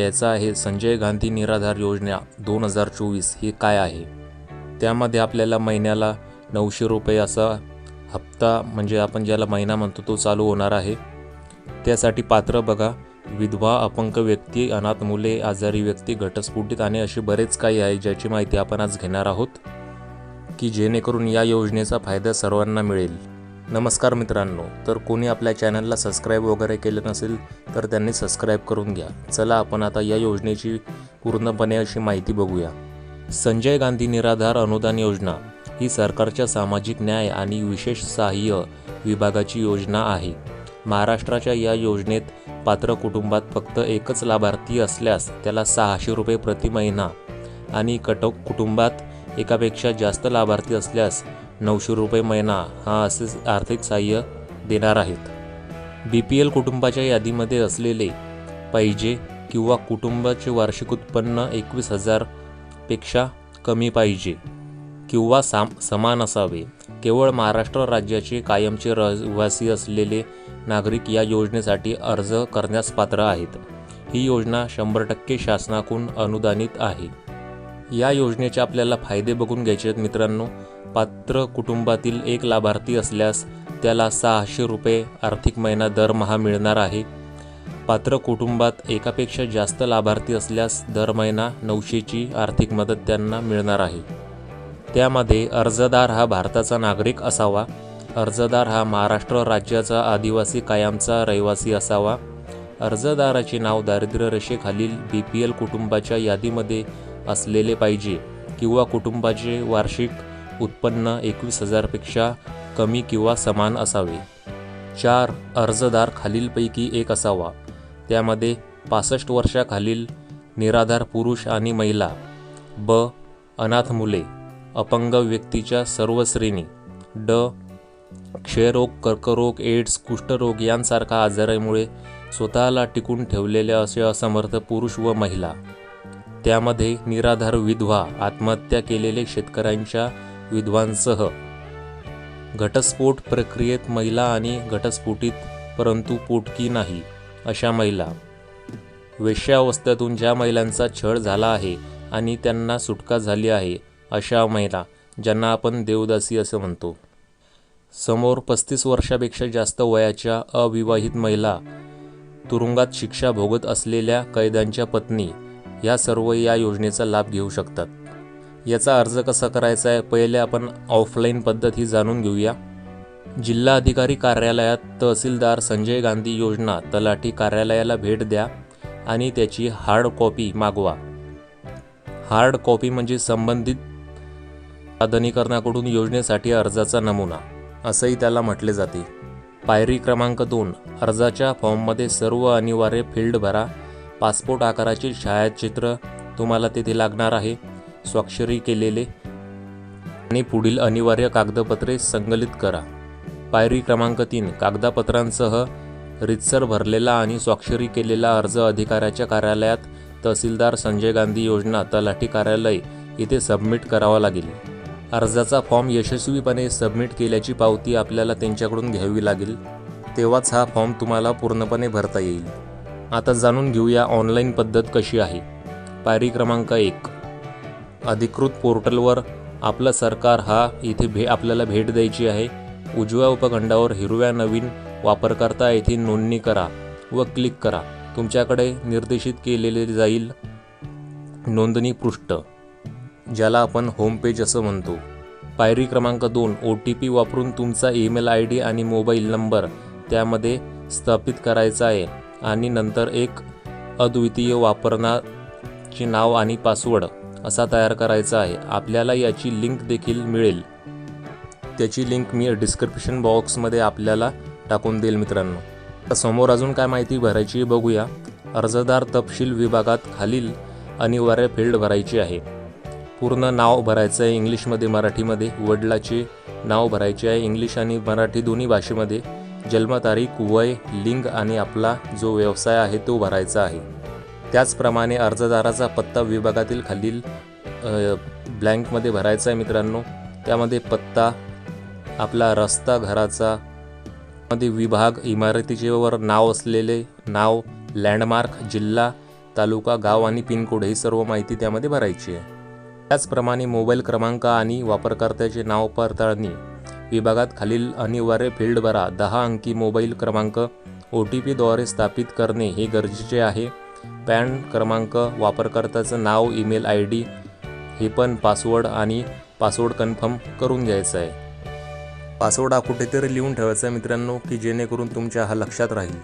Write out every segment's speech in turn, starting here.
याचा आहे संजय गांधी निराधार योजना दोन हजार चोवीस. ही काय आहे? त्यामध्ये आपल्याला महिन्याला नऊशे रुपये असा हप्ता म्हणजे आपण ज्याला महिना म्हणतो तो चालू होणार आहे. त्यासाठी पात्र बघा. विधवा अपंग व्यक्ती अनाथ मुले आजारी व्यक्ती घटस्फोटित आणि असे बरेच काही आहे ज्याची माहिती आपण आज घेणार आहोत की जेणेकरून या योजनेचा फायदा सर्वांना मिळेल. नमस्कार मित्रांनो तर कोणी आपल्या चॅनलला सबस्क्राईब वगैरे केलं नसेल तर त्यांनी सबस्क्राईब करून घ्या. चला आपण आता या योजनेची पूर्णपणे अशी माहिती बघूया. संजय गांधी निराधार अनुदान योजना ही सरकारच्या सामाजिक न्याय आणि विशेष सहाय्य विभागाची योजना आहे. महाराष्ट्राच्या या योजनेत पात्र कुटुंबात फक्त एकच लाभार्थी असल्यास त्याला सहाशे रुपये प्रति महिना आणि कटक कुटुंबात एकापेक्षा जास्त लाभार्थी असल्यास नऊशे रुपये महिना हा असे आर्थिक सहाय्य देणार आहेत. बी पी एल कुटुंबाच्या यादीमध्ये असलेले पाहिजे किंवा कुटुंबाचे वार्षिक उत्पन्न एकवीस हजारपेक्षा कमी पाहिजे किंवा साम समान असावे. केवळ महाराष्ट्र राज्याचे कायमचे रहिवासी असलेले नागरिक या योजनेसाठी अर्ज करण्यास पात्र आहेत. ही योजना शंभर टक्के शासनाकडून अनुदानित आहे. या योजनेचे आपल्याला फायदे बघून घ्यायचे आहेत मित्रांनो. पात्र कुटुंबातील एक लाभार्थी असल्यास त्याला सहाशे रुपये आर्थिक महिना दरमहा मिळणार आहे. पात्र कुटुंबात एकापेक्षा जास्त लाभार्थी असल्यास दर महिना नऊशेची आर्थिक मदत त्यांना मिळणार आहे. त्यामध्ये अर्जदार हा भारताचा नागरिक असावा. अर्जदार हा महाराष्ट्र राज्याचा आदिवासी कायमचा रहिवासी असावा. अर्जदाराचे नाव दारिद्र्य रेषेखालील बी पी एल कुटुंबाच्या यादीमध्ये असलेले पाहिजे किंवा कुटुंबाचे वार्षिक उत्पन्न एकवीस हजारपेक्षा कमी किंवा समान असावे. चार अर्जदार खालीलपैकी एक असावा. त्यामध्ये पासष्ट वर्षाखालील निराधार पुरुष आणि महिला ब. अनाथ मुले अपंग व्यक्तीच्या सर्व श्रेणी ड. क्षयरोग कर्करोग एड्स कुष्ठरोग यांसारखा आजारामुळे स्वतःला टिकून ठेवलेले असे असमर्थ पुरुष व महिला. त्यामध्ये निराधार विधवा आत्महत्या केलेले शेतकऱ्यांच्या विधवांसह घटस्फोट प्रक्रियेत महिला आणि घटस्फोटीत परंतु पोटकी नाही अशा महिला. वेश्यावस्थेतून ज्या महिलांचा छळ झाला आहे आणि त्यांना सुटका झाली आहे अशा महिला ज्यांना आपण देवदासी असं म्हणतो. समोर पस्तीस वर्षापेक्षा जास्त वयाच्या अविवाहित महिला तुरुंगात शिक्षा भोगत असलेल्या कैद्यांच्या पत्नी या सर्व या योजनेचा लाभ घेऊ शकतात. याचा अर्ज कसा करायचा आहे? पहिले आपण ऑफलाईन पद्धत ही जाणून घेऊया. जिल्हा अधिकारी कार्यालयात तहसीलदार संजय गांधी योजना तलाठी कार्यालयाला भेट द्या आणि त्याची हार्ड कॉपी मागवा. हार्ड कॉपी म्हणजे संबंधित सादनीकरणाकडून योजनेसाठी अर्जाचा नमुना असंही त्याला म्हटले जाते. पायरी क्रमांक दोन अर्जाच्या फॉर्ममध्ये सर्व अनिवार्य फील्ड भरा. पासपोर्ट आकाराचे छायाचित्र तुम्हाला तेथे लागणार आहे. स्वाक्षरी केलेले. आणि पुढील अनिवार्य कागदपत्रे संकलित करा. पायरी क्रमांक तीन कागदपत्रांसह रितसर भरलेला आणि स्वाक्षरी केलेला अर्ज अधिकाऱ्याच्या कार्यालयात तहसीलदार संजय गांधी योजना तलाठी कार्यालय येथे सबमिट करावा लागेल. अर्जाचा फॉर्म यशस्वीपणे सबमिट केल्याची पावती आपल्याला त्यांच्याकडून घ्यावी लागेल. तेव्हाच हा फॉर्म तुम्हाला पूर्णपणे भरता येईल. आता जाणून घेऊया ऑनलाईन पद्धत कशी आहे. पायरी क्रमांक एक. अधिकृत पोर्टलवर आपलं सरकार हा इथे भे आपल्याला भेट द्यायची आहे. उजव्या उपखंडावर हिरव्या नवीन वापरकर्ता येथे नोंदणी करा व क्लिक करा. तुमच्याकडे निर्देशित केलेले जाईल नोंदणी पृष्ठ ज्याला आपण होम पेज असं म्हणतो. पायरी क्रमांक दोन ओ टी पी वापरून तुमचा ईमेल आय डी आणि मोबाईल नंबर त्यामध्ये स्थापित करायचा आहे. आणि नंतर एक अद्वितीय वापरणाचे नाव आणि पासवर्ड असा तयार करायचा आहे. आपल्याला याची लिंक देखील मिळेल. त्याची लिंक मी डिस्क्रिप्शन बॉक्समध्ये आपल्याला टाकून देईल मित्रांनो. समोर अजून काय माहिती भरायची बघूया. अर्जदार तपशील विभागात खालील अनिवार्य फील्ड भरायची आहे. पूर्ण नाव भरायचं आहे इंग्लिशमध्ये मराठीमध्ये. वडिलाचे नाव भरायचे आहे इंग्लिश आणि मराठी दोन्ही भाषेमध्ये. जन्मतारीख वय लिंग आणि आपला जो व्यवसाय आहे तो भरायचा आहे. त्याचप्रमाणे अर्जदाराचा पत्ता विभागातील खालील ब्लँकमध्ये भरायचा आहे मित्रांनो. त्यामध्ये पत्ता आपला रस्ता घराचा मध्ये विभाग इमारतीचे वर नाव असलेले नाव लँडमार्क जिल्हा तालुका गाव आणि पिनकोड ही सर्व माहिती त्यामध्ये भरायची आहे. त्याचप्रमाणे मोबाईल क्रमांक आणि वापरकर्त्याचे नाव पडताळणी. विभागात खालील अनिवार्य फील्ड भरा. दहा अंकी मोबाईल क्रमांक ओ टी पीद्वारे स्थापित करणे हे गरजेचे आहे. पॅन क्रमांक वापरकर्त्याचं नाव ईमेल आय डी हे पण पासवर्ड आणि पासवर्ड कन्फर्म करून घ्यायचं आहे. पासवर्ड हा कुठेतरी लिहून ठेवायचा आहे मित्रांनो की जेणेकरून तुमच्या हा लक्षात राहील.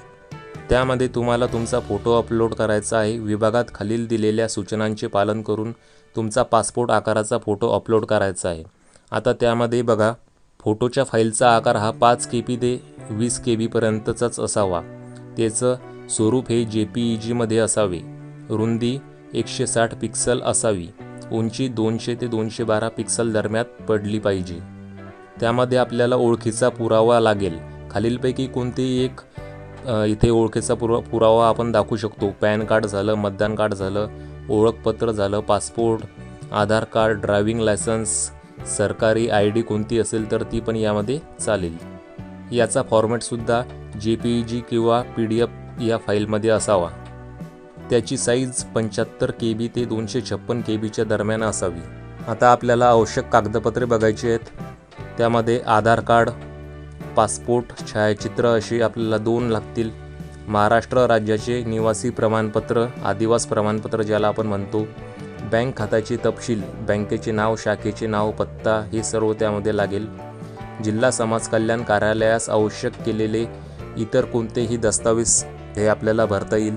त्यामध्ये तुम्हाला तुमचा फोटो अपलोड करायचा आहे. विभागात खालील दिलेल्या सूचनांचे पालन करून तुमचा पासपोर्ट आकाराचा फोटो अपलोड करायचा आहे. आता त्यामध्ये बघा फोटोच्या फाईलचा आकार हा पाच के पी ते वीस के बीपर्यंतचाच असावा. त्याचं स्वरूप हे जे पी ई जीमध्ये असावे. रुंदी एकशे साठ पिक्सल असावी. उंची दोनशे ते दोनशे बारा पिक्सल दरम्यान पडली पाहिजे. त्यामध्ये आपल्याला ओळखीचा पुरावा लागेल. खालीलपैकी कोणतेही एक इथे ओळखीचा पुरा पुरावा आपण दाखवू शकतो. पॅन कार्ड झालं मतदान कार्ड झालं ओळखपत्र झालं passport Aadhaar card driving licence सरकारी आय डी कोणती असेल तर ती पण यामध्ये चालेल. याचा फॉर्मॅटसुद्धा जे पी जी किंवा पी डी एफ या फाईलमध्ये असावा. त्याची साईज पंच्याहत्तर के बी ते दोनशे छप्पन के बीच्या दरम्यान असावी. आता आपल्याला आवश्यक कागदपत्रे बघायची आहेत. त्यामध्ये आधार कार्ड पासपोर्ट छायाचित्र अशी आपल्याला दोन लागतील. महाराष्ट्र राज्याचे निवासी प्रमाणपत्र आदिवास प्रमाणपत्र ज्याला आपण म्हणतो. बँक खात्याचे तपशील बँकेचे नाव शाखेचे नाव पत्ता हे सर्व त्यामध्ये लागेल. जिल्हा समाज कल्याण कार्यालयास आवश्यक केलेले इतर कोणतेही दस्तावेज हे आपल्याला भरता येईल.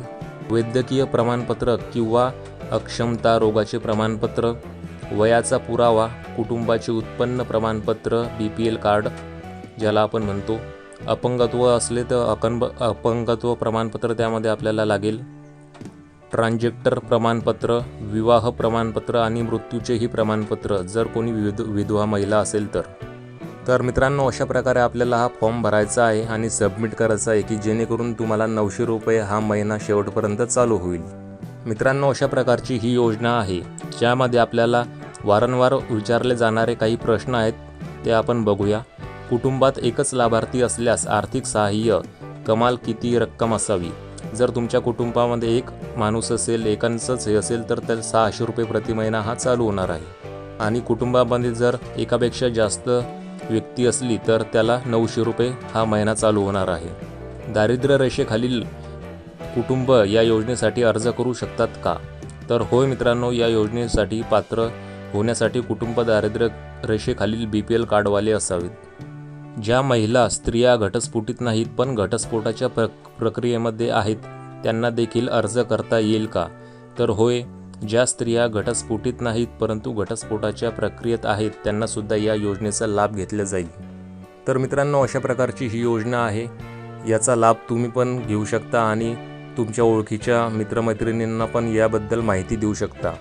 वैद्यकीय प्रमाणपत्र किंवा अक्षमता रोगाचे प्रमाणपत्र वयाचा पुरावा कुटुंबाचे उत्पन्न प्रमाणपत्र बी पी एल कार्ड ज्याला आपण म्हणतो. अपंगत्व असले तर अकंब अपंगत्व प्रमाणपत्र त्यामध्ये आपल्याला लागेल. ट्रान्झेक्टर प्रमाणपत्र विवाह प्रमाणपत्र आणि मृत्यूचेही प्रमाणपत्र जर कोणी विध विधवा महिला असेल तर. तर मित्रांनो अशा प्रकारे आपल्याला हा फॉर्म भरायचा आहे आणि सबमिट करायचा आहे की जेणेकरून तुम्हाला नऊशे रुपये हा महिना शेवटपर्यंत चालू होईल. मित्रांनो अशा प्रकारची ही योजना आहे ज्यामध्ये आपल्याला वारंवार विचारले जाणारे काही प्रश्न आहेत ते आपण बघूया. कुटुंबात एकच लाभार्थी असल्यास आर्थिक सहाय्य कमाल किती रक्कम असावी? जर तुमच्या कुटुंबामध्ये एक माणूस असेल एकांचंच हे असेल तर त्या सहाशे रुपये प्रति महिना हा चालू होणार आहे. आणि कुटुंबामध्ये जर एकापेक्षा जास्त व्यक्ती असली तर त्याला नऊशे रुपये हा महिना चालू होणार आहे. दारिद्र्य रेषेखालील कुटुंब या योजनेसाठी अर्ज करू शकतात का? तर होय मित्रांनो या योजनेसाठी पात्र होण्यासाठी कुटुंब दारिद्र्य रेषेखालील बी पी एल कार्डवाले असावेत. ज्या महिला स्त्रिया घटस्फोटीत नाहीत पण घटस्फोटाच्या प्र प्रक्रियेमध्ये आहेत त्यांना देखील अर्ज करता येईल का? तर होय ज्या स्त्रिया घटस्फोटीत नाहीत परंतु घटस्फोटाच्या प्रक्रियेत आहेत त्यांनासुद्धा या योजनेचा लाभ घेतला जाईल. तर मित्रांनो अशा प्रकारची ही योजना आहे. याचा लाभ तुम्ही पण घेऊ शकता आणि तुमच्या ओळखीच्या मित्रमैत्रिणींना पण याबद्दल माहिती देऊ शकता.